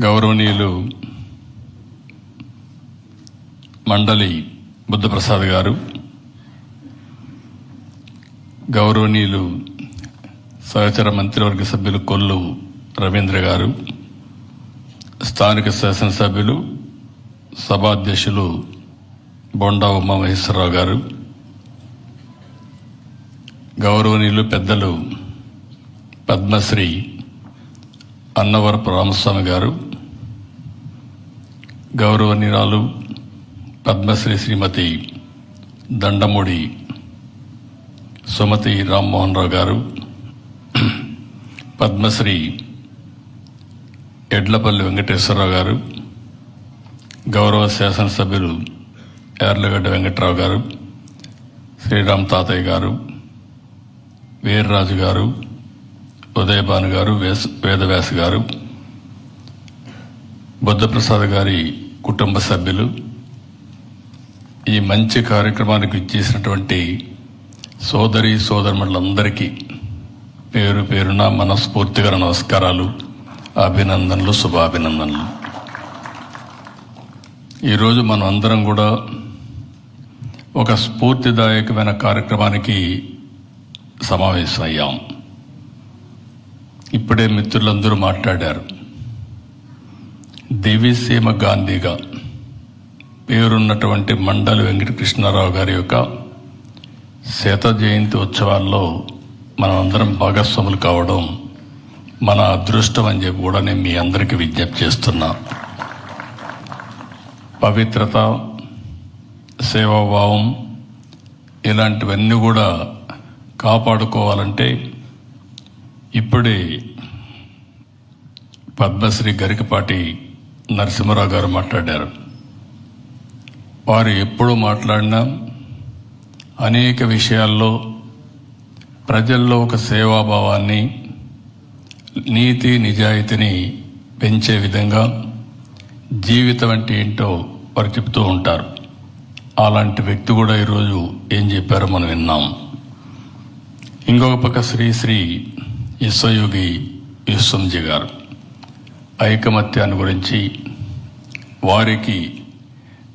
గౌరవనీయులు మండలి బుద్ధప్రసాద్ గారు గౌరవనీయులు సహచర మంత్రివర్గ సభ్యులు కొల్లు రవీంద్ర గారు స్థానిక శాసనసభ్యులు సభాధ్యక్షులు బొండా ఉమామహేశ్వరరావు గారు గౌరవనీయులు పెద్దలు పద్మశ్రీ అన్నవరపు రామస్వామి గారు గౌరవనీయురాలు పద్మశ్రీ శ్రీమతి దండమూడి సుమతి రామ్మోహన్ రావు గారు పద్మశ్రీ ఎడ్లపల్లి వెంకటేశ్వరరావు గారు గౌరవ శాసనసభ్యులు యార్లగడ్డ వెంకట్రావు గారు శ్రీరామ్ తాతయ్య గారు వీర్రాజు గారు ఉదయభాను గారు వేస్ వేదవ్యాస గారు బుద్ధప్రసాద్ గారి కుటుంబ సభ్యులు. ఈ మంచి కార్యక్రమానికి ఇచ్చేసినటువంటి సోదరి సోదరులందరికీ పేరు పేరున మనస్ఫూర్తిగా నమస్కారాలు అభినందనలు శుభాభినందనలు. ఈరోజు మనం అందరం కూడా ఒక స్ఫూర్తిదాయకమైన కార్యక్రమానికి సమావేశమయ్యాం. ఇప్పుడే మిత్రులందరూ మాట్లాడారు. దేవిసీమ గాంధీగా పేరున్నటువంటి మండలి వెంకటకృష్ణారావు గారి యొక్క శత జయంతి ఉత్సవాల్లో మనమందరం భాగస్వాములు కావడం మన అదృష్టం అని చెప్పి కూడా నేను మీ అందరికీ విజ్ఞప్తి చేస్తున్నా. పవిత్రత సేవాభావం ఇలాంటివన్నీ కూడా కాపాడుకోవాలంటే ఇప్పుడే పద్మశ్రీ గరికపాటి నరసింహరావు గారు మాట్లాడారు. వారు ఎప్పుడు మాట్లాడినా అనేక విషయాల్లో ప్రజల్లో ఒక సేవాభావాన్ని నీతి నిజాయితీని పెంచే విధంగా జీవితం అంటే ఏంటో వారు చెప్తూ ఉంటారు. అలాంటి వ్యక్తి కూడా ఈరోజు ఏం చెప్పారో మనం విన్నాం. ఇంకొక పక్క శ్రీశ్రీ విశ్వయోగి విశ్వంజీ గారు ఐకమత్యాన్ని గురించి వారికి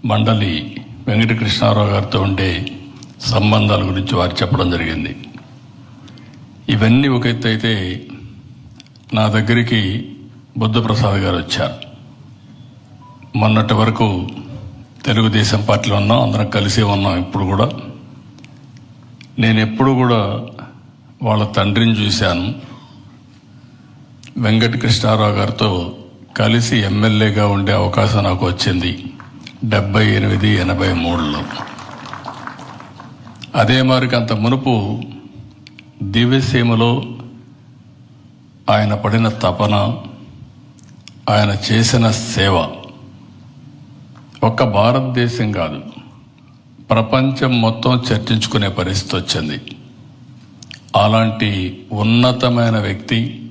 మండలి వెంకటకృష్ణారావు గారితో ఉండే సంబంధాల గురించి వారు చెప్పడం జరిగింది. ఇవన్నీ ఒక ఎత్తు అయితే నా దగ్గరికి బుద్ధప్రసాద్ గారు వచ్చారు. మొన్నటి వరకు తెలుగుదేశం పార్టీలో ఉన్నాం అందరం కలిసే ఉన్నాం ఇప్పుడు కూడా. నేను ఎప్పుడు కూడా వాళ్ళ తండ్రిని చూశాను. వెంకటకృష్ణారావు గారితో కలిసి ఎమ్మెల్యేగా ఉండే అవకాశం నాకు వచ్చింది డెబ్బై ఎనిమిది ఎనభై మూడులో. అదే మరికి అంత మునుపు దివ్యసీమలో ఆయన పడిన తపన ఆయన చేసిన సేవ ఒక్క భారతదేశం కాదు ప్రపంచం మొత్తం చర్చించుకునే పరిస్థితి వచ్చింది. అలాంటి ఉన్నతమైన వ్యక్తి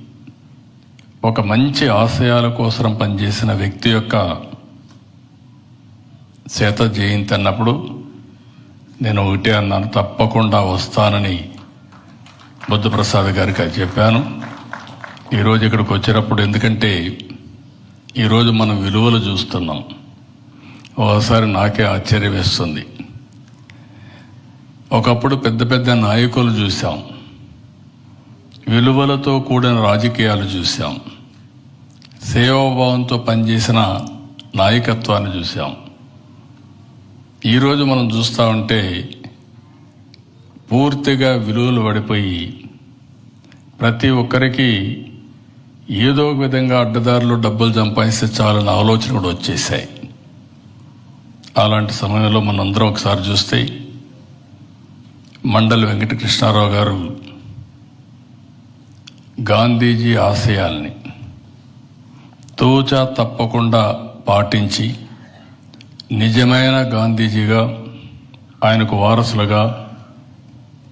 ఒక మంచి ఆశయాల కోసం పనిచేసిన వ్యక్తి యొక్క శత జయంతి అన్నప్పుడు నేను ఒకటే అన్నాను తప్పకుండా వస్తానని బుద్ధప్రసాద్ గారికి చెప్పాను. ఈరోజు ఇక్కడికి వచ్చినప్పుడు ఎందుకంటే ఈరోజు మనం విలువలు చూస్తున్నాం. ఒకసారి నాకే ఆశ్చర్యం వేస్తుంది ఒకప్పుడు పెద్ద పెద్ద నాయకులు చూసాం విలువలతో కూడిన రాజకీయాలు చూసాం సేవాభావంతో పనిచేసిన నాయకత్వాన్ని చూసాం ఈరోజు మనం చూస్తూ ఉంటే పూర్తిగా విలువలు పడిపోయి ప్రతి ఒక్కరికి ఏదో ఒక విధంగా అడ్డదారులు డబ్బులు సంపాదిస్తే చాలన్న ఆలోచన కూడా వచ్చేసాయి అలాంటి సమయంలో మనందరం ఒకసారి చూస్తే మండలి వెంకటకృష్ణారావు గారు గాంధీజీ ఆశయాల్ని తోచ తప్పకుండా పాటించి నిజమైన గాంధీజీగా ఆయనకు వారసులుగా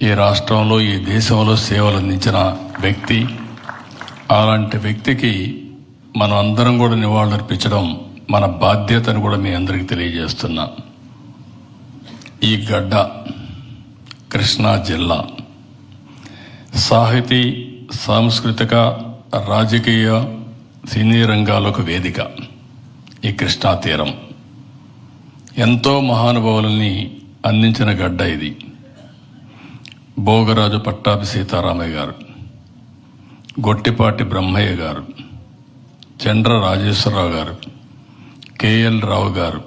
ఈ రాష్ట్రంలో ఈ దేశంలో సేవలు అందించిన వ్యక్తి అలాంటి వ్యక్తికి మనం అందరం కూడా నివాళులర్పించడం మన బాధ్యతను కూడా మీ అందరికీ తెలియజేస్తున్నా. ఈ గడ్డ కృష్ణా జిల్లా సాహితీ సాంస్కృతిక రాజకీయ సినీ రంగాలకు వేదిక ఈ కృష్ణా తీరం. ఎంతో మహానుభావులని అందించిన గడ్డ ఇది. భోగరాజు పట్టాభి సీతారామయ్య గారు గొట్టిపాటి బ్రహ్మయ్య గారు చండ్ర రాజేశ్వరరావు గారు కేఎల్ రావు గారు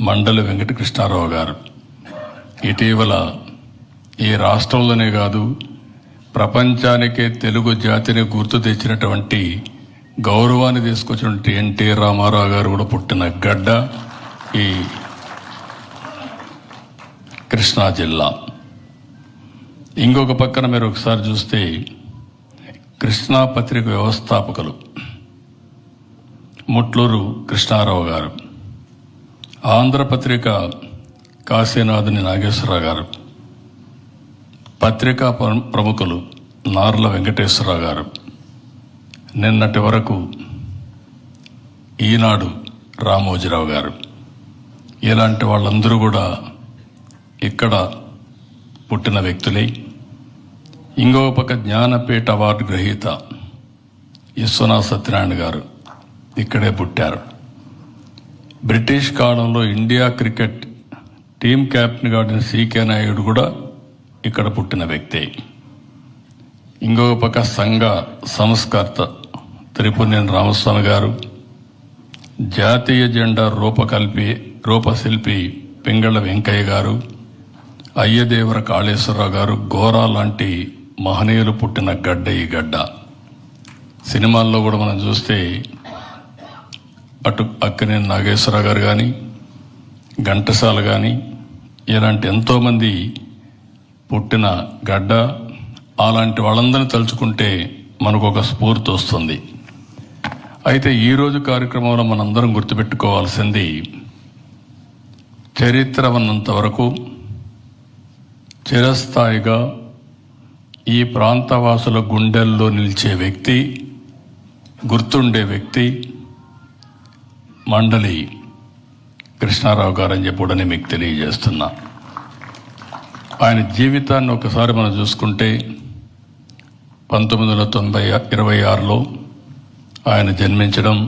మండలి వెంకటకృష్ణారావు గారు. ఇటీవల ఈ రాష్ట్రంలోనే కాదు ప్రపంచానికే తెలుగు జాతిని గుర్తు తెచ్చినటువంటి గౌరవాన్ని తీసుకొచ్చినటువంటి ఎన్టీ రామారావు గారు కూడా పుట్టిన గడ్డ ఈ కృష్ణా జిల్లా. ఇంకొక పక్కన మీరు ఒకసారి చూస్తే కృష్ణా పత్రిక వ్యవస్థాపకులు ముట్లూరు కృష్ణారావు గారు ఆంధ్రపత్రిక కాశీనాథుని నాగేశ్వరరావు గారు పత్రికా ప్ర- ప్రముఖులు నార్ల వెంకటేశ్వరరావు గారు. నిన్నటి వరకు ఈనాడు రామోజీరావు గారు. ఇలాంటి వాళ్ళందరూ కూడా ఇక్కడ పుట్టిన వ్యక్తులే ఇంకో పక్క జ్ఞానపీఠ అవార్డు గ్రహీత విశ్వనాథ్ సత్యనారాయణ గారు ఇక్కడే పుట్టారు. బ్రిటిష్ కాలంలో ఇండియా క్రికెట్ టీం కెప్టెన్గా ఆడిన సీకే నాయుడు కూడా ఇక్కడ పుట్టిన వ్యక్తే. ఇంకొక పక్క సంఘ సంస్కర్త త్రిపుణ్యం రామస్వామి గారు. జాతీయ జెండా రూపకల్పి రూపశిల్పి పింగళ వెంకయ్య గారు. అయ్యదేవర కాళేశ్వరరావు గారు గోరా లాంటి మహనీయులు పుట్టిన గడ్డ ఈ గడ్డ. సినిమాల్లో కూడా మనం చూస్తే అటు అక్కనే నాగేశ్వరరావు గారు కానీ ఘంటసాల కానీ ఇలాంటి ఎంతోమంది పుట్టిన గడ్డ అలాంటి వాళ్ళందరినీ తలుచుకుంటే మనకు ఒక స్ఫూర్తి వస్తుంది. అయితే ఈరోజు కార్యక్రమంలో మనందరం గుర్తుపెట్టుకోవాల్సింది చరిత్ర ఉన్నంత వరకు చిరస్థాయిగా ఈ ప్రాంతవాసుల గుండెల్లో నిలిచే వ్యక్తి గుర్తుండే వ్యక్తి మండలి కృష్ణారావు గారని అని మీకు తెలియజేస్తున్నా. ఆయన జీవితాన్ని ఒకసారి మనం చూసుకుంటే పంతొమ్మిది వందల తొంభై ఇరవై ఆరులో ఆయన జన్మించడం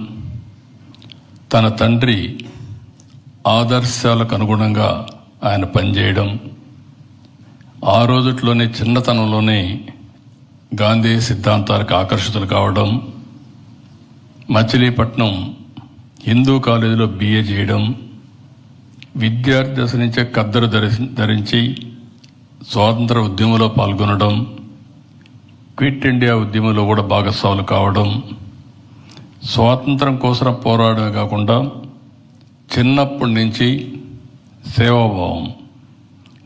తన తండ్రి ఆదర్శాలకు అనుగుణంగా ఆయన పనిచేయడం ఆ రోజుట్లోనే చిన్నతనంలోనే గాంధీ సిద్ధాంతాలకు ఆకర్షితులు కావడం మచిలీపట్నం హిందూ కాలేజీలో బిఏ చేయడం విద్యార్థి దశ నుంచే కద్దరు ధరి- ధరించి స్వాతంత్ర ఉద్యమంలో పాల్గొనడం క్విట్ ఇండియా ఉద్యమంలో కూడా భాగస్వాములు కావడం స్వాతంత్రం కోసం పోరాడమే కాకుండా చిన్నప్పటి నుంచి సేవాభావం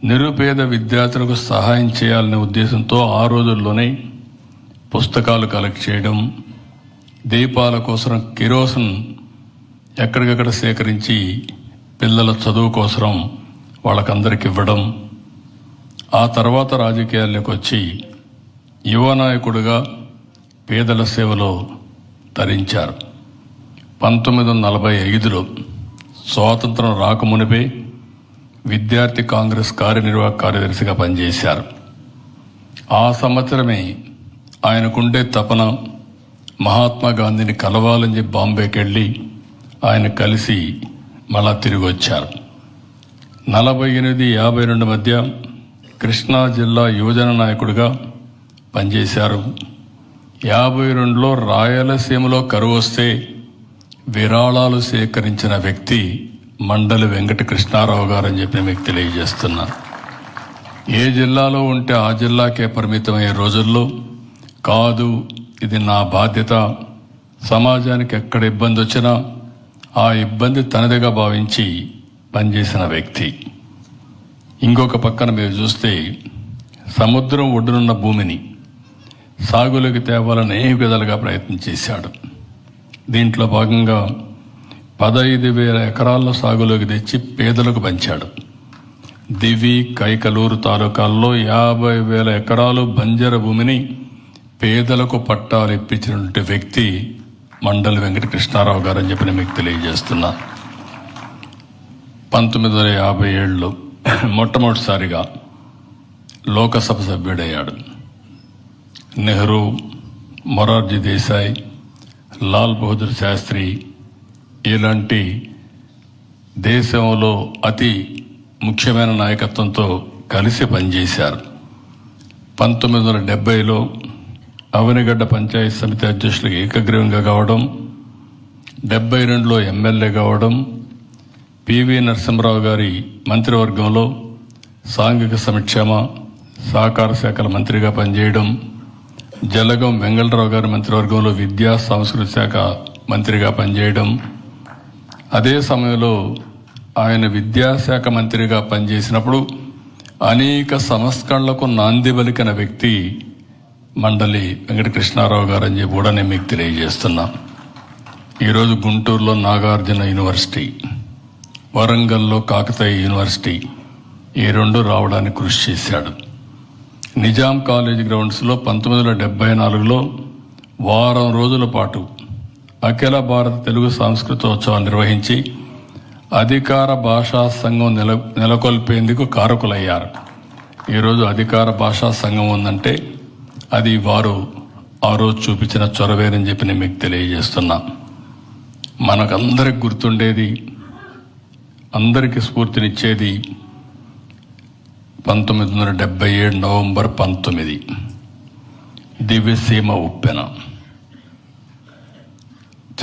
నిరుపేద విద్యార్థులకు సహాయం చేయాలనే ఉద్దేశంతో ఆ రోజుల్లోనే పుస్తకాలు కలెక్ట్ చేయడం దీపాల కోసం కిరోసన్ ఎక్కడికక్కడ సేకరించి పిల్లల చదువు కోసం వాళ్ళకందరికి ఇవ్వడం ఆ తర్వాత రాజకీయాల్లోకి వచ్చి యువ నాయకుడిగా పేదల సేవలో తరించారు. పంతొమ్మిది వందల నలభై ఐదులో స్వాతంత్రం రాకమునిపే విద్యార్థి కాంగ్రెస్ కార్యనిర్వాహక కార్యదర్శిగా పనిచేశారు. ఆ సంవత్సరమే ఆయనకుండే తపన మహాత్మా గాంధీని కలవాలని చెప్పి బాంబేకి వెళ్ళి ఆయన కలిసి మళ్ళా తిరిగి వచ్చారు నలభై ఎనిమిది యాభై రెండు మధ్య కృష్ణా జిల్లా యువజన నాయకుడిగా పనిచేశారు. యాభై రెండులో రాయలసీమలో కరువు వస్తే విరాళాలు సేకరించిన వ్యక్తి మండలి వెంకట కృష్ణారావు గారు అని చెప్పి మీకు తెలియజేస్తున్నా. ఏ జిల్లాలో ఉంటే ఆ జిల్లాకే పరిమితమయ్యే రోజుల్లో కాదు ఇది నా బాధ్యత. సమాజానికి ఎక్కడ ఇబ్బంది వచ్చినా ఆ ఇబ్బంది తనదిగా భావించి పనిచేసిన వ్యక్తి. ఇంకొక పక్కన మీరు చూస్తే సముద్రం ఒడ్డునున్న భూమిని సాగులోకి తేవాలని అనేక విధాలుగా ప్రయత్నం చేశాడు. దీంట్లో భాగంగా పదహైదు వేల ఎకరాల సాగులోకి తెచ్చి పేదలకు పంచాడు. దివి కైకలూరు తాలూకాల్లో యాభై వేల ఎకరాలు బంజర భూమిని పేదలకు పట్టాలు ఇప్పించినటువంటి వ్యక్తి మండలి వెంకట కృష్ణారావు గారు అని చెప్పి నేను మీకు తెలియజేస్తున్నా. పంతొమ్మిది వందల యాభై ఏళ్ళు మొట్టమొదటిసారిగా లోకసభ సభ్యుడయ్యాడు. నెహ్రూ మొరార్జీ దేశాయ్ లాల్ బహదూర్ శాస్త్రి ఇలాంటి దేశంలో అతి ముఖ్యమైన నాయకత్వంతో కలిసి పనిచేశారు. పంతొమ్మిది వందల డెబ్బైలో అవనిగడ్డ పంచాయతీ సమితి అధ్యక్షులకు ఏకగ్రీవంగా కావడం డెబ్బై రెండులో ఎమ్మెల్యే కావడం పివి నరసింహరావు గారి మంత్రివర్గంలో సాంఘిక సంక్షేమ సహకార శాఖల మంత్రిగా పనిచేయడం జలగం వెంగళరావు గారి మంత్రివర్గంలో విద్యా సంస్కృతి శాఖ మంత్రిగా పనిచేయడం అదే సమయంలో ఆయన విద్యాశాఖ మంత్రిగా పనిచేసినప్పుడు అనేక సంస్కరణలకు నాంది పలికిన వ్యక్తి మండలి వెంకటకృష్ణారావు గారు అని చెప్పి కూడా నేను మీకు తెలియజేస్తున్నా. ఈరోజు గుంటూరులో నాగార్జున యూనివర్సిటీ. వరంగల్లో కాకతీయ యూనివర్సిటీ ఈ రెండు రావడానికి కృషి చేశాడు. నిజాం కాలేజ్ గ్రౌండ్స్లో పంతొమ్మిది వందల డెబ్బై నాలుగులో వారం రోజుల పాటు అఖిల భారత తెలుగు సాంస్కృతోత్సవాన్ని నిర్వహించి అధికార భాషా సంఘం నెల నెలకొల్పేందుకు కారకులయ్యారు. ఈరోజు అధికార భాషా సంఘం ఉందంటే అది వారు ఆ రోజు చూపించిన చొరవేనని చెప్పి నేను మీకు తెలియజేస్తున్నా. మనకందరికి గుర్తుండేది అందరికీ స్ఫూర్తినిచ్చేది పంతొమ్మిది వందల డెబ్బై ఏడు నవంబర్ పంతొమ్మిది. దివ్యసీమ ఉప్పెన.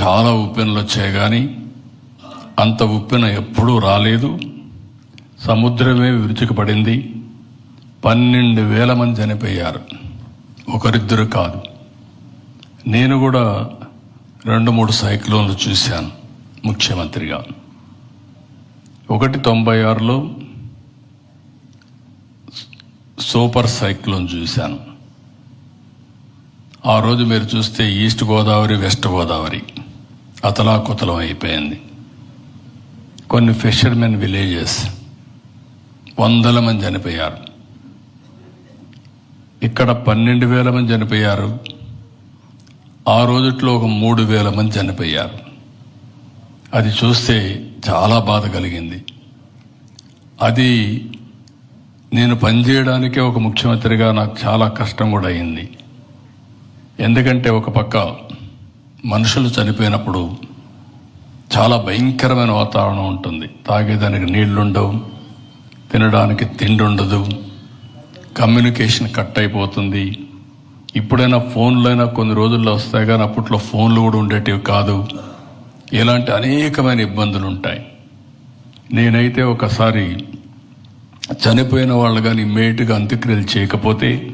చాలా ఉప్పెనలు వచ్చాయి కానీ అంత ఉప్పెన ఎప్పుడూ రాలేదు. సముద్రమే విరుచుకుపడింది. పన్నెండు వేల మంది చనిపోయారు. ఒకరిద్దరు కాదు. నేను కూడా రెండు మూడు సైక్లోన్లు చూశాను ముఖ్యమంత్రిగా. ఒకటి తొంభై ఆరులో సూపర్ సైక్లోన్ చూశాను. ఆ రోజు మీరు చూస్తే ఈస్ట్ గోదావరి వెస్ట్ గోదావరి అతలాకుతలం అయిపోయింది. కొన్ని ఫిషర్మెన్ విలేజెస్ వందల మంది చనిపోయారు. ఇక్కడ పన్నెండు వేల మంది చనిపోయారు. ఆ రోజుట్లో ఒక మూడు వేల మంది చనిపోయారు. అది చూస్తే చాలా బాధ కలిగింది. అది నేను పనిచేయడానికే ఒక ముఖ్యమంత్రిగా నాకు చాలా కష్టం కూడా అయింది. ఎందుకంటే ఒక పక్క మనుషులు చనిపోయినప్పుడు చాలా భయంకరమైన వాతావరణం ఉంటుంది. తాగేదానికి నీళ్ళుండవు తినడానికి తిండి ఉండదు కమ్యూనికేషన్ కట్ అయిపోతుంది. ఇప్పుడైనా ఫోన్లైనా కొన్ని రోజుల్లో వస్తాయి కానీ అప్పట్లో ఫోన్లు కూడా ఉండేటివి కాదు. ఇలాంటి అనేకమైన ఇబ్బందులు ఉంటాయి నేనైతే ఒకసారి చనిపోయిన వాళ్ళు కానీ ఇమ్మీడియట్గా అంత్యక్రియలు చేయకపోతే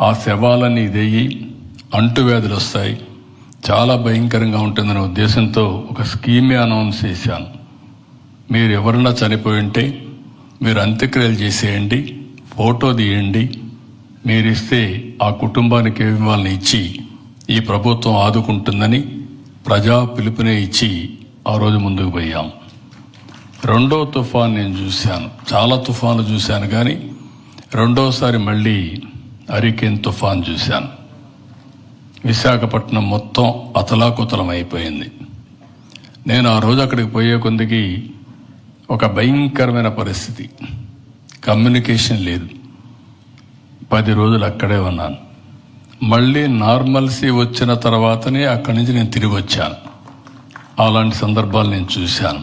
ఆ శవాలన్నీ ఇదయ్యి అంటువ్యాధులు వస్తాయి చాలా భయంకరంగా ఉంటుందనే ఉద్దేశంతో ఒక స్కీమే అనౌన్స్ చేశాను. మీరు ఎవరన్నా చనిపోయి ఉంటే మీరు అంత్యక్రియలు చేసేయండి ఫోటో తీయండి మీరు ఇస్తే ఆ కుటుంబానికి వాళ్ళని ఇచ్చి ఈ ప్రభుత్వం ఆదుకుంటుందని ప్రజా పిలుపునే ఇచ్చి ఆ రోజు ముందుకు పోయాం. రెండో తుఫాన్ నేను చూశాను. చాలా తుఫాన్లు చూశాను కానీ రెండోసారి మళ్ళీ హరికేన్ తుఫాన్ చూశాను. విశాఖపట్నం మొత్తం అతలాకుతలం అయిపోయింది. నేను ఆ రోజు అక్కడికి పోయే కొందికి ఒక భయంకరమైన పరిస్థితి. కమ్యూనికేషన్ లేదు. పది రోజులు అక్కడే ఉన్నాను. మళ్ళీ నార్మల్సీ వచ్చిన తర్వాతనే అక్కడి నుంచి నేను తిరిగి వచ్చాను. అలాంటి సందర్భాలు నేను చూశాను.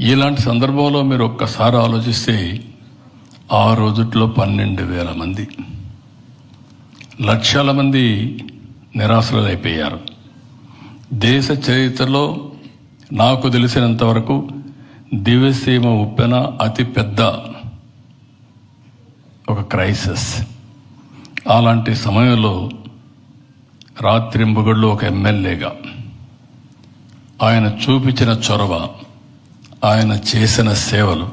ఇలాంటి సందర్భంలో మీరు ఒక్కసారి ఆలోచిస్తే ఆ రోజుట్లో పన్నెండు వేల మంది లక్షల మంది నిరాశలైపోయారు దేశ చరిత్రలో నాకు తెలిసినంతవరకు దివ్యసీమ ఉప్పెన అతి పెద్ద ఒక క్రైసిస్. అలాంటి సమయంలో రాత్రింబుగళ్ళు ఒక ఎమ్మెల్యేగా. ఆయన చూపించిన చొరవ ఆయన చేసిన సేవలు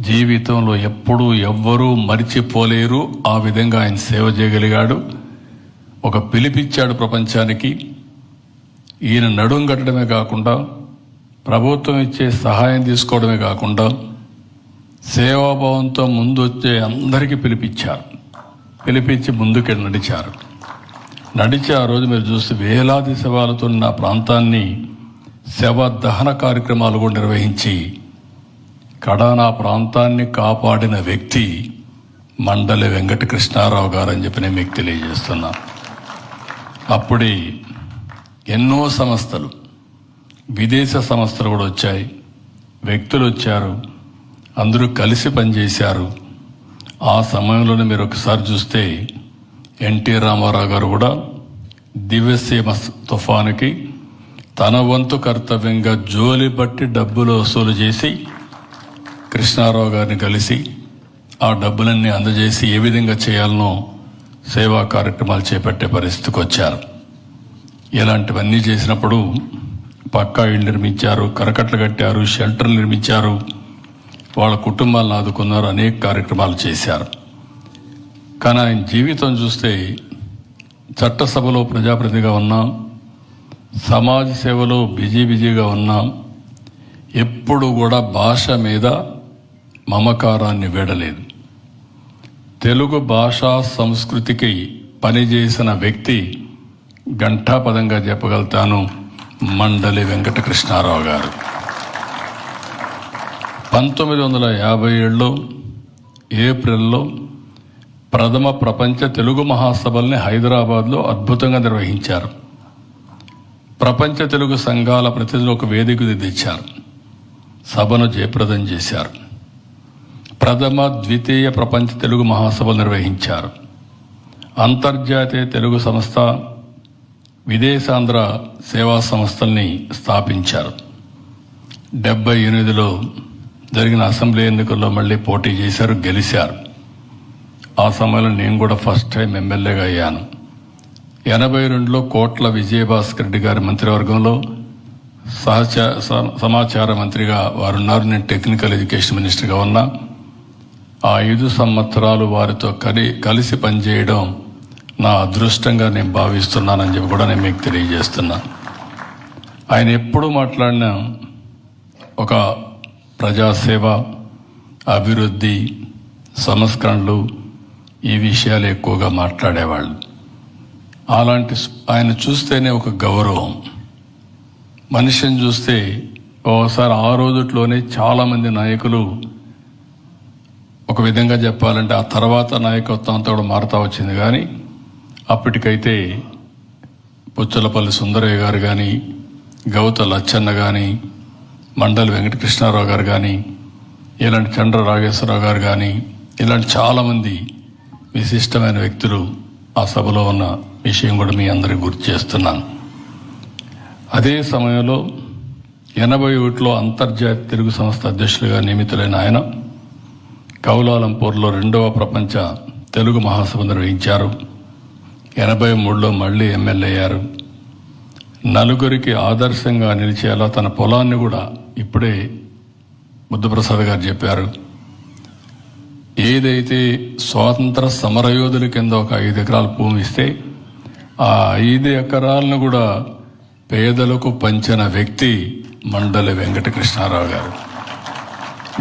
జీవితంలో ఎప్పుడూ ఎవ్వరూ మరిచిపోలేరు. ఆ విధంగా ఆయన సేవ చేయగలిగాడు. ఒక పిలిపిచ్చాడు ప్రపంచానికి. ఈయన నడుం కట్టడమే కాకుండా ప్రభుత్వం ఇచ్చే సహాయం తీసుకోవడమే కాకుండా సేవాభావంతో ముందు వచ్చే అందరికీ పిలిపించారు పిలిపించి ముందుకు నడిచారు. నడిచి ఆ రోజు మీరు చూస్తే వేలాది శవాలతో నా ప్రాంతాన్ని శవ దహన కార్యక్రమాలు కూడా నిర్వహించి కడానా ప్రాంతాన్ని కాపాడిన వ్యక్తి మండలి వెంకటకృష్ణారావు గారు అని చెప్పి నేను మీకు తెలియజేస్తున్నా. అప్పుడే ఎన్నో సంస్థలు విదేశ సంస్థలు కూడా వచ్చాయి. వ్యక్తులు వచ్చారు. అందరూ కలిసి పనిచేశారు. ఆ సమయంలోనే మీరు ఒకసారి చూస్తే ఎన్టీ రామారావు గారు కూడా దివ్యసీమ తుఫానుకి తన వంతు కర్తవ్యంగా జోలి బట్టి డబ్బులు వసూలు చేసి కృష్ణారావు గారిని కలిసి ఆ డబ్బులన్నీ అందజేసి ఏ విధంగా చేయాలనో సేవా కార్యక్రమాలు చేపట్టే పరిస్థితికి వచ్చారు. ఇలాంటివన్నీ చేసినప్పుడు పక్కా ఇళ్ళు నిర్మించారు కరకట్లు కట్టారు షెల్టర్లు నిర్మించారు వాళ్ళ కుటుంబాలను ఆదుకున్నారు అనేక కార్యక్రమాలు చేశారు. కానీ ఆయన జీవితం చూస్తే చట్టసభలో ప్రజాప్రతినిధిగా ఉన్నాం సమాజ సేవలో బిజీ బిజీగా ఉన్నాం. ఎప్పుడు కూడా భాష మీద మమకారాన్ని వీడలేదు. తెలుగు భాషా సంస్కృతికి పనిచేసిన వ్యక్తి ఘంటాపదంగా చెప్పగలుగుతాను మండలి వెంకటకృష్ణారావు గారు. పంతొమ్మిది వందల యాభై ఏడులో ఏప్రిల్లో ప్రథమ ప్రపంచ తెలుగు మహాసభల్ని హైదరాబాద్లో అద్భుతంగా నిర్వహించారు. ప్రపంచ తెలుగు సంఘాల ప్రతినిధులు ఒక వేదిక తెచ్చారు. సభను జయప్రదం చేశారు. ప్రథమ ద్వితీయ ప్రపంచ తెలుగు మహాసభలు నిర్వహించారు. అంతర్జాతీయ తెలుగు సంస్థ విదేశాంధ్ర సేవా సంస్థల్ని స్థాపించారు. డెబ్బై ఎనిమిదిలో జరిగిన అసెంబ్లీ ఎన్నికల్లో మళ్ళీ పోటీ చేశారు గెలిచారు. ఆ సమయంలో నేను కూడా ఫస్ట్ టైం ఎమ్మెల్యేగా అయ్యాను. ఎనభై రెండులో కోట్ల విజయభాస్కర్ రెడ్డి గారి మంత్రివర్గంలో సహచ స- సమాచార మంత్రిగా వారున్నారు. నేను టెక్నికల్ ఎడ్యుకేషన్ మినిస్టర్గా ఉన్నా. ఆ ఐదు సంవత్సరాలు వారితో కలి కలిసి పనిచేయడం నా అదృష్టంగా నేను భావిస్తున్నానని చెప్పి కూడా నేను మీకు తెలియజేస్తున్నా. ఆయన ఎప్పుడు మాట్లాడిన ఒక ప్రజాసేవ అభివృద్ధి సంస్కరణలు ఈ విషయాలు ఎక్కువగా మాట్లాడేవాళ్ళు. అలాంటి ఆయన చూస్తేనే ఒక గౌరవం. మనిషిని చూస్తే ఓసారి ఆ రోజుట్లోనే చాలామంది నాయకులు ఒక విధంగా చెప్పాలంటే ఆ తర్వాత నాయకత్వం అంతా కూడా మారుతా వచ్చింది కానీ అప్పటికైతే పుచ్చలపల్లి సుందరయ్య గారు కానీ గౌత లచ్చన్న కానీ మండలి వెంకటకృష్ణారావు గారు కానీ ఇలాంటి చంద్ర రాగేశ్వరరావు గారు కానీ ఇలాంటి చాలామంది విశిష్టమైన వ్యక్తులు ఆ సభలో ఉన్న విషయం కూడా మీ అందరికీ గుర్తు చేస్తున్నాను. అదే సమయంలో ఎనభై ఒకటిలో అంతర్జాతీయ తెలుగు సంస్థ అధ్యక్షులుగా నియమితులైన ఆయన కౌలాలంపూర్లో రెండవ ప్రపంచ తెలుగు మహాసభ నిర్వహించారు. ఎనభై మూడులో మళ్ళీ ఎమ్మెల్యే అయ్యారు. నలుగురికి ఆదర్శంగా నిలిచేలా తన పొలాన్ని కూడా ఇప్పుడే బుద్ధప్రసాద్ గారు చెప్పారు. ఏదైతే స్వాతంత్ర సమరయోధుల కింద ఒక ఐదు ఎకరాల భూమి ఇస్తే ఆ ఐదు ఎకరాలను కూడా పేదలకు పంచిన వ్యక్తి మండలి వెంకటకృష్ణారావు గారు.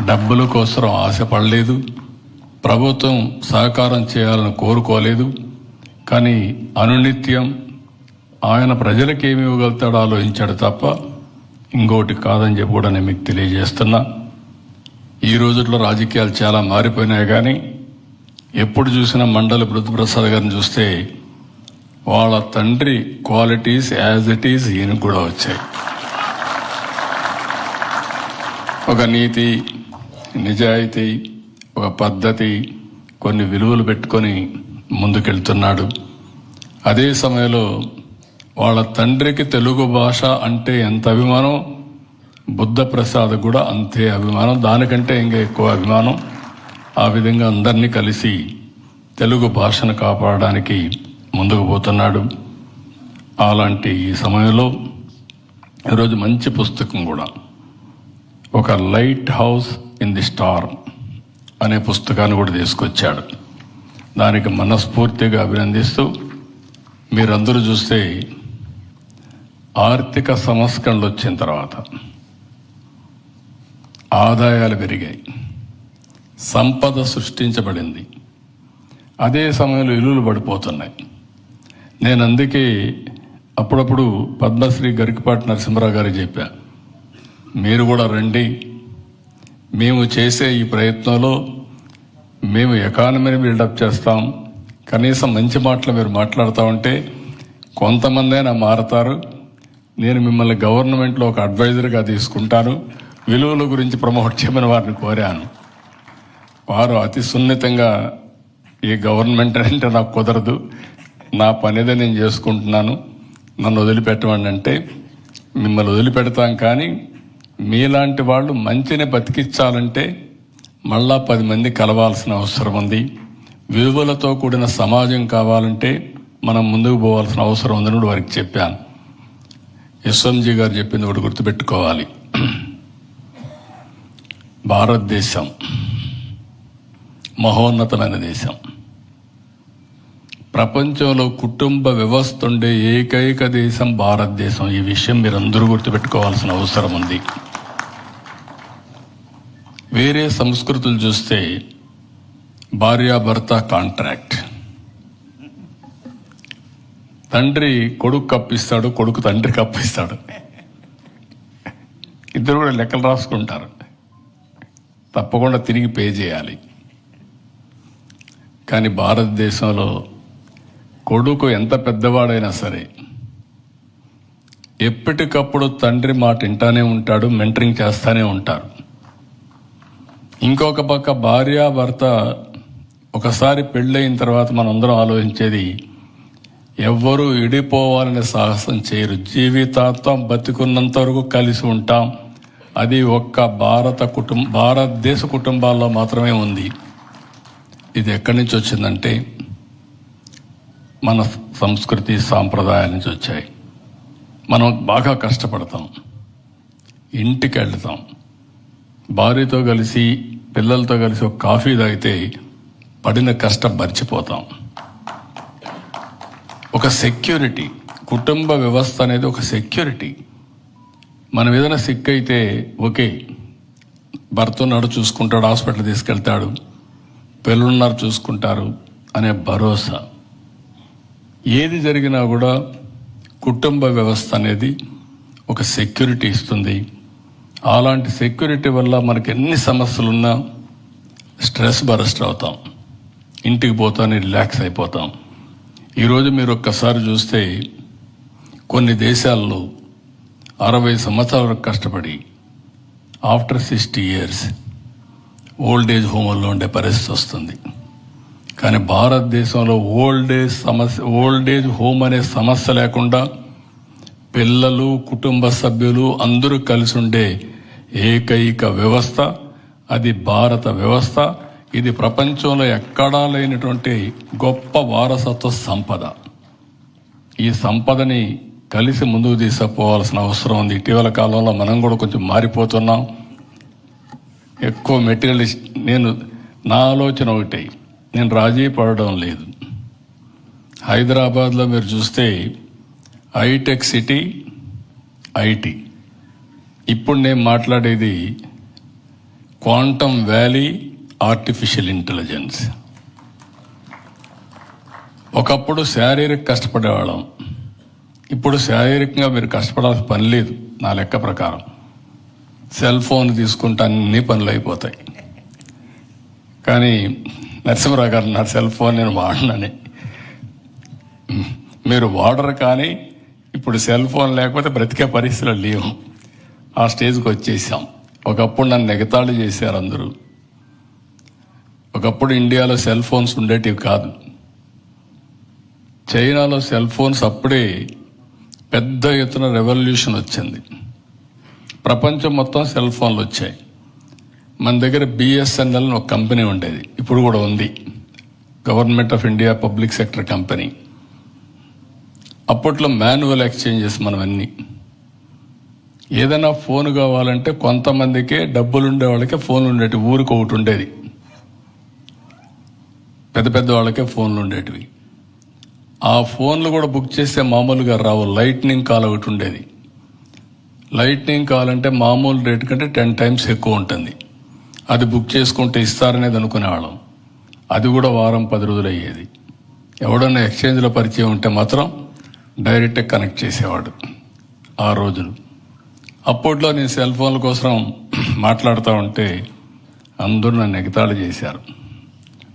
డబ్బుల కోసం ఆశపడలేదు. ప్రభుత్వం సహకారం చేయాలని కోరుకోలేదు. కానీ అనునిత్యం ఆయన ప్రజలకు ఏమి ఇవ్వగలుగుతాడో ఆలోచించాడు తప్ప ఇంకోటి కాదని చెప్పి కూడా నేను మీకు తెలియజేస్తున్నా. ఈ రోజుల్లో రాజకీయాలు చాలా మారిపోయినాయి కానీ ఎప్పుడు చూసినా మండలి బృద్ధప్రసాద్ గారిని చూస్తే వాళ్ళ తండ్రి క్వాలిటీస్ యాజ్ ఇట్ ఈస్ ఈయనకు కూడా వచ్చాయి. ఒక నీతి నిజాయితీ ఒక పద్ధతి కొన్ని విలువలు పెట్టుకొని ముందుకెళ్తున్నాడు. అదే సమయంలో వాళ్ళ తండ్రికి తెలుగు భాష అంటే ఎంత అభిమానం? బుద్ధ ప్రసాద్ కూడా అంతే అభిమానం. దానికంటే ఇంకా ఎక్కువ అభిమానం ఆ విధంగా అందరినీ కలిసి తెలుగు భాషను కాపాడడానికి ముందుకు పోతున్నాడు. అలాంటి ఈ సమయంలో ఈరోజు మంచి పుస్తకం కూడా. ఒక light house in the star అనే పుస్తకాన్ని కూడా తీసుకొచ్చాడు. దానికి మనస్ఫూర్తిగా అభినందిస్తూ మీరందరూ చూస్తే ఆర్థిక సంస్కరణలు వచ్చిన తర్వాత ఆదాయాలు పెరిగాయి. సంపద సృష్టించబడింది. అదే సమయంలో ఇల్లులు పడిపోతున్నాయి. నేను అందుకే అప్పుడప్పుడు పద్మశ్రీ గరికపాటి నరసింహరావు గారు చెప్పా మీరు కూడా రండి. మేము చేసే ఈ ప్రయత్నంలో మేము ఎకానమీని బిల్డప్ చేస్తాం. కనీసం మంచి మాటలు మీరు మాట్లాడుతూ ఉంటే కొంతమందైనా మారతారు. నేను మిమ్మల్ని గవర్నమెంట్లో ఒక అడ్వైజర్గా తీసుకుంటాను. విలువల గురించి ప్రమోట్ చేయమని వారిని కోరాను. వారు అతి సున్నితంగా ఈ గవర్నమెంట్ అంటే నాకు కుదరదు. నా పనిదే నేను చేసుకుంటున్నాను. నన్ను వదిలిపెట్టమండి అంటే మిమ్మల్ని వదిలిపెడతాం కానీ మీలాంటి వాళ్ళు మంచిని బతికించాలంటే మళ్ళా పది మంది కలవాల్సిన అవసరం ఉంది. విలువలతో కూడిన సమాజం కావాలంటే మనం ముందుకు పోవాల్సిన అవసరం ఉందని వారికి చెప్పాను. ఎస్ఎంజీ గారు చెప్పింది ఒకటి గుర్తుపెట్టుకోవాలి. భారతదేశం మహోన్నతమైన దేశం. ప్రపంచంలో కుటుంబ వ్యవస్థ ఉండే ఏకైక దేశం భారతదేశం. ఈ విషయం మీరందరూ గుర్తుపెట్టుకోవాల్సిన అవసరం ఉంది. వేరే సంస్కృతులు చూస్తే భార్యాభర్త కాంట్రాక్ట్. తండ్రి కొడుకు కప్పిస్తాడు కొడుకు తండ్రి కప్పిస్తాడు. ఇద్దరు కూడా లెక్కలు రాసుకుంటారు. తప్పకుండా తిరిగి పే చేయాలి. కానీ భారతదేశంలో కొడుకు ఎంత పెద్దవాడైనా సరే ఎప్పటికప్పుడు తండ్రి మాట వింటానే ఉంటాడు మెంటరింగ్ చేస్తానే ఉంటారు. ఇంకొక పక్క భార్య భర్త ఒకసారి పెళ్ళయిన తర్వాత మనందరం ఆలోచించేది ఎవ్వరూ విడిపోవాలని సాహసం చేయరు. జీవితాంతం బతికున్నంత వరకు కలిసి ఉంటాం. అది ఒక్క భారత కుటుంబ భారతదేశ కుటుంబాల్లో మాత్రమే ఉంది. ఇది ఎక్కడి నుంచి వచ్చిందంటే మన సంస్కృతి సాంప్రదాయాల నుంచి వచ్చాయి. మనం బాగా కష్టపడతాం. ఇంటికి వెళ్తాం. భార్యతో కలిసి పిల్లలతో కలిసి ఒక కాఫీ తాగితే పడిన కష్టం మర్చిపోతాం. ఒక సెక్యూరిటీ కుటుంబ వ్యవస్థ అనేది ఒక సెక్యూరిటీ మనం ఏదైనా సిక్ అయితే ఓకే భర్త ఉన్నాడు చూసుకుంటాడు హాస్పిటల్ తీసుకెళ్తాడు పిల్లలున్నారు చూసుకుంటారు అనే భరోసా. ఏది జరిగినా కూడా కుటుంబ వ్యవస్థ అనేది ఒక సెక్యూరిటీ ఇస్తుంది. అలాంటి సెక్యూరిటీ వల్ల మనకి ఎన్ని సమస్యలున్నా స్ట్రెస్ బరస్ట్ అవుతాం. ఇంటికి పోతానే రిలాక్స్ అయిపోతాం. ఈరోజు మీరు ఒక్కసారి చూస్తే కొన్ని దేశాల్లో అరవై సంవత్సరాల వరకు కష్టపడి after sixty years old age హోమ్లో ఉండే పరిస్థితి వస్తుంది. కానీ భారతదేశంలో ఓల్డ్ ఏజ్ సమస్య ఓల్డ్ ఏజ్ హోమ్ అనే సమస్య లేకుండా పిల్లలు కుటుంబ సభ్యులు అందరూ కలిసి ఉండే ఏకైక వ్యవస్థ అది భారత వ్యవస్థ. ఇది ప్రపంచంలో ఎక్కడా లేనటువంటి గొప్ప వారసత్వ సంపద. ఈ సంపదని కలిసి ముందుకు తీసుకుపోవాల్సిన అవసరం ఉంది. ఇటీవల కాలంలో మనం కూడా కొంచెం మారిపోతున్నాం. ఎక్కువ మెటీరియల్ నేను నా ఆలోచన ఒకటి. నేను రాజీ పడడం లేదు. హైదరాబాద్లో మీరు చూస్తే హైటెక్ సిటీ ఐటీ. ఇప్పుడు నేను మాట్లాడేది క్వాంటమ్ వ్యాలీ ఆర్టిఫిషియల్ ఇంటెలిజెన్స్ ఒకప్పుడు శారీరక కష్టపడేవాళ్ళం. ఇప్పుడు శారీరకంగా మీరు కష్టపడాల్సిన పని లేదు నా లెక్క ప్రకారం. సెల్ ఫోన్ తీసుకుంటే అన్ని పనులు అయిపోతాయి. కానీ నరసింహరావు గారు నా సెల్ ఫోన్ నేను వాడినని. మీరు వాడరు కానీ ఇప్పుడు సెల్ ఫోన్ లేకపోతే బ్రతికే పరిస్థితులు లేవు. ఆ స్టేజ్కి వచ్చేసాం. ఒకప్పుడు నన్ను ఎగతాళి చేశారు అందరూ. ఒకప్పుడు ఇండియాలో సెల్ ఫోన్స్ ఉండేటివి కాదు. చైనాలో సెల్ ఫోన్స్ అప్పుడే పెద్ద ఎత్తున రెవల్యూషన్ వచ్చింది. ప్రపంచం మొత్తం సెల్ ఫోన్లు వచ్చాయి. మన దగ్గర బిఎస్ఎన్ఎల్ ఒక కంపెనీ ఉండేది. ఇప్పుడు కూడా ఉంది. Government of India public sector company అప్పట్లో మాన్యువల్ ఎక్స్చేంజెస్ మనం అన్ని ఏదైనా ఫోన్ కావాలంటే కొంతమందికే డబ్బులు ఉండే వాళ్ళకే ఫోన్ ఉండేటి ఊరికి ఒకటి ఉండేది. పెద్ద పెద్ద వాళ్ళకే ఫోన్లు ఉండేటివి. ఆ ఫోన్లు కూడా బుక్ చేస్తే మామూలుగా రావు. లైట్నింగ్ కాల్ ఒకటి ఉండేది. లైట్నింగ్ కాల్ అంటే మామూలు రేట్ కంటే టెన్ టైమ్స్ ఎక్కువ ఉంటుంది. అది బుక్ చేసుకుంటే ఇస్తారనేది అనుకునేవాళ్ళం. అది కూడా వారం పది రోజులు అయ్యేది. ఎవడన్నా ఎక్స్చేంజ్లో పరిచయం ఉంటే మాత్రం డైరెక్ట్గా కనెక్ట్ చేసేవాడు ఆ రోజులు. అప్పట్లో నేను సెల్ ఫోన్ల కోసం మాట్లాడుతూ ఉంటే అందరూ నన్ను ఎగతాళి చేశారు.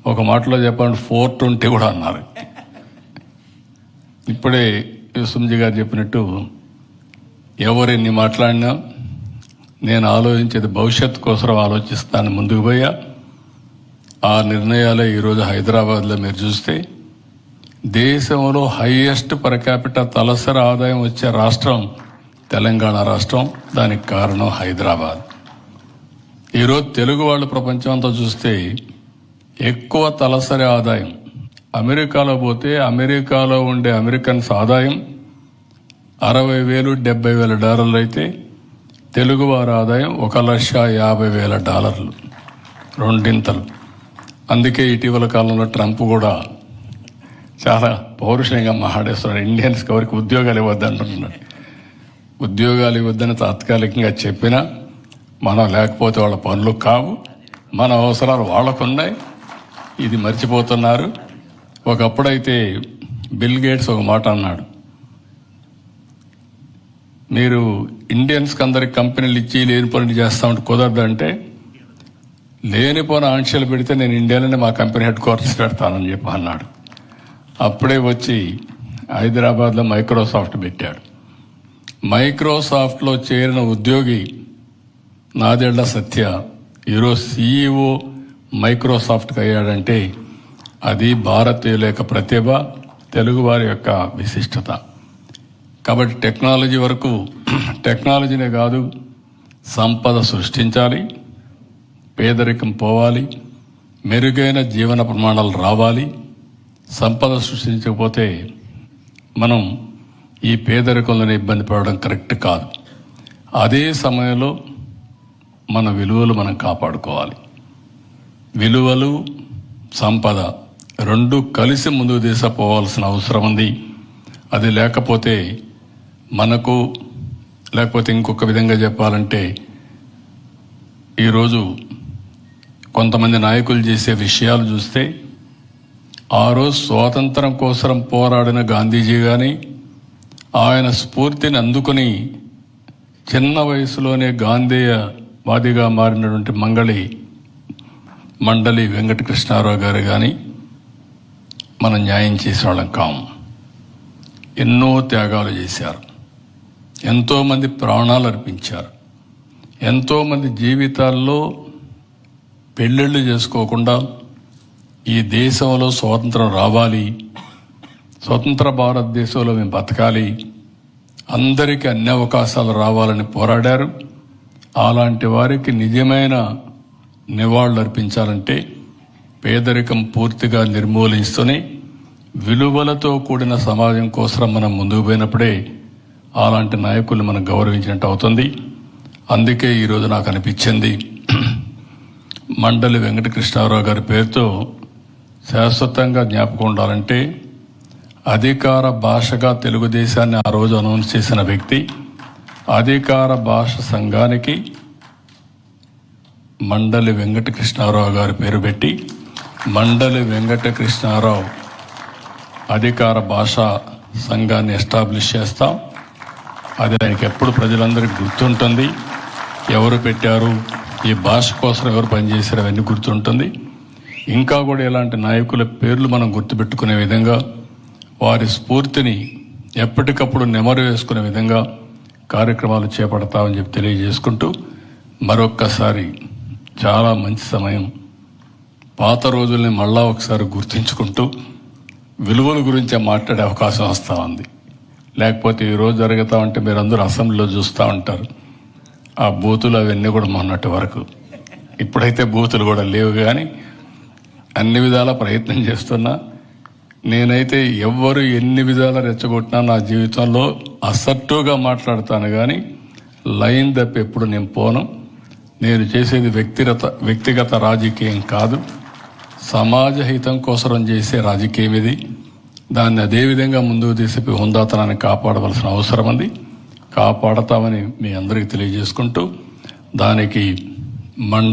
ఒక మాటలో చెప్పండి ఫోర్ ట్వంటీ కూడా అన్నారు. ఇప్పుడే సుమ్జీ గారు చెప్పినట్టు ఎవరెన్ని మాట్లాడినా నేను ఆలోచించేది భవిష్యత్తు కోసం ఆలోచిస్తాను ముందుకు పోయా. ఆ నిర్ణయాలే ఈరోజు హైదరాబాద్లో మీరు చూస్తే దేశంలో హైయెస్ట్ పర్ క్యాపిటల్ తలసరి ఆదాయం వచ్చే రాష్ట్రం తెలంగాణ రాష్ట్రం దానికి కారణం హైదరాబాద్. ఈరోజు తెలుగు వాళ్ళు ప్రపంచం అంతా చూస్తే ఎక్కువ తలసరి ఆదాయం. అమెరికాలో పోతే అమెరికాలో ఉండే అమెరికన్స్ ఆదాయం అరవై వేలు డెబ్బై వేల డాలర్లు అయితే తెలుగువారి ఆదాయం ఒక లక్ష యాభై వేల డాలర్లు రెండింతలు. అందుకే ఇటీవల కాలంలో ట్రంప్ కూడా చాలా పౌరుషంగా మాట్లాడేస్తున్నాడు. ఇండియన్స్కి ఎవరికి ఉద్యోగాలు ఇవ్వద్దంటున్నాడు ఉద్యోగాలు ఇవ్వద్దని తాత్కాలికంగా చెప్పినా మనం లేకపోతే వాళ్ళ పనులు కావు. మన అవసరాలు వాళ్ళకున్నాయి. ఇది మర్చిపోతున్నారు. ఒకప్పుడైతే బిల్ గేట్స్ ఒక మాట అన్నాడు. మీరు ఇండియన్స్కి అందరికి కంపెనీలు ఇచ్చి లేని పనులు చేస్తామంటే కుదరదంటే లేనిపోని ఆంక్షలు పెడితే నేను ఇండియాలోనే మా కంపెనీ హెడ్ క్వార్టర్స్ పెడతానని చెప్పి అన్నాడు. అప్పుడే వచ్చి హైదరాబాద్లో మైక్రోసాఫ్ట్ పెట్టాడు. మైక్రోసాఫ్ట్లో చేరిన ఉద్యోగి నాదెళ్ళ సత్య ఈరోజు సీఈఓ మైక్రోసాఫ్ట్కి అయ్యాడంటే అది భారతీయుల యొక్క ప్రతిభ తెలుగువారి యొక్క విశిష్టత. కాబట్టి టెక్నాలజీ వరకు టెక్నాలజీనే కాదు సంపద సృష్టించాలి పేదరికం పోవాలి మెరుగైన జీవన ప్రమాణాలు రావాలి సంపద సృష్టించకపోతే మనం ఈ పేదరికంలోనే ఇబ్బంది పడడం కరెక్ట్ కాదు. అదే సమయంలో మన విలువలు మనం కాపాడుకోవాలి. విలువలు సంపద రెండు కలిసి ముందుకు తీసుకుపోవాల్సిన అవసరం ఉంది. అది లేకపోతే మనకు లేకపోతే ఇంకొక విధంగా చెప్పాలంటే ఈరోజు కొంతమంది నాయకులు చేసే విషయాలు చూస్తే ఆ రోజు స్వాతంత్రం కోసం పోరాడిన గాంధీజీ కానీ ఆయన స్ఫూర్తిని అందుకుని చిన్న వయసులోనే గాంధేయవాదిగా మారినటువంటి మంగళి మండలి వెంకటకృష్ణారావు గారు కానీ మనం న్యాయం చేసేవాళ్ళం కాము ఎన్నో త్యాగాలు చేశారు. ఎంతోమంది ప్రాణాలు అర్పించారు. ఎంతోమంది జీవితాల్లో పెళ్ళిళ్ళు చేసుకోకుండా ఈ దేశంలో స్వాతంత్రం రావాలి స్వతంత్ర భారతదేశంలో మేము బతకాలి అందరికీ అన్ని అవకాశాలు రావాలని పోరాడారు. అలాంటి వారికి నిజమైన నివాళులు అర్పించాలంటే పేదరికం పూర్తిగా నిర్మూలిస్తూనే విలువలతో కూడిన సమాజం కోసం మనం ముందుకు పోయినప్పుడే అలాంటి నాయకులు మనం గౌరవించినట్టు అవుతుంది. అందుకే ఈరోజు నాకు అనిపించింది. మండలి వెంకటకృష్ణారావు గారి పేరుతో శాశ్వతంగా జ్ఞాపకం ఉండాలంటే అధికార భాషగా తెలుగుదేశాన్ని ఆ రోజు అనౌన్స్ చేసిన వ్యక్తి అధికార భాష సంఘానికి మండలి వెంకటకృష్ణారావు గారి పేరు పెట్టి మండలి వెంకటకృష్ణారావు అధికార భాష సంఘాన్ని ఎస్టాబ్లిష్ చేస్తాం. అది ఆయనకి ఎప్పుడు ప్రజలందరికీ గుర్తుంటుంది. ఎవరు పెట్టారు ఈ భాష కోసం ఎవరు పనిచేశారు అవన్నీ గుర్తుంటుంది. ఇంకా కూడా ఇలాంటి నాయకుల పేర్లు మనం గుర్తుపెట్టుకునే విధంగా వారి స్ఫూర్తిని ఎప్పటికప్పుడు నెమరు వేసుకునే విధంగా కార్యక్రమాలు చేపడతామని చెప్పి తెలియజేసుకుంటూ మరొక్కసారి చాలా మంచి సమయం. పాత రోజుల్ని మళ్ళా ఒకసారి గుర్తించుకుంటూ విలువల గురించి మాట్లాడే అవకాశం వస్తూ ఉంది. లేకపోతే ఈ రోజు జరుగుతా ఉంటే మీరందరూ అసెంబ్లీలో చూస్తూ ఉంటారు. ఆ బూతులు అవన్నీ కూడా మొన్నటి వరకు. ఇప్పుడైతే బూతులు కూడా లేవు కానీ అన్ని విధాల ప్రయత్నం చేస్తున్నా. నేనైతే ఎవ్వరు ఎన్ని విధాల రెచ్చగొట్టినా నా జీవితంలో అసట్టుగా మాట్లాడతాను కానీ లైన్ తప్పి ఎప్పుడు నేను పోను. నేను చేసేది వ్యక్తిగత వ్యక్తిగత రాజకీయం కాదు. సమాజ హితం కోసరం చేసే రాజకీయం ఇది. దాన్ని అదే విధంగా ముందుకు తీసుకుపోయి హుందాతనాన్ని కాపాడవలసిన అవసరం ఉంది. కాపాడతామని మీ అందరికీ తెలియజేసుకుంటూ దానికి మండ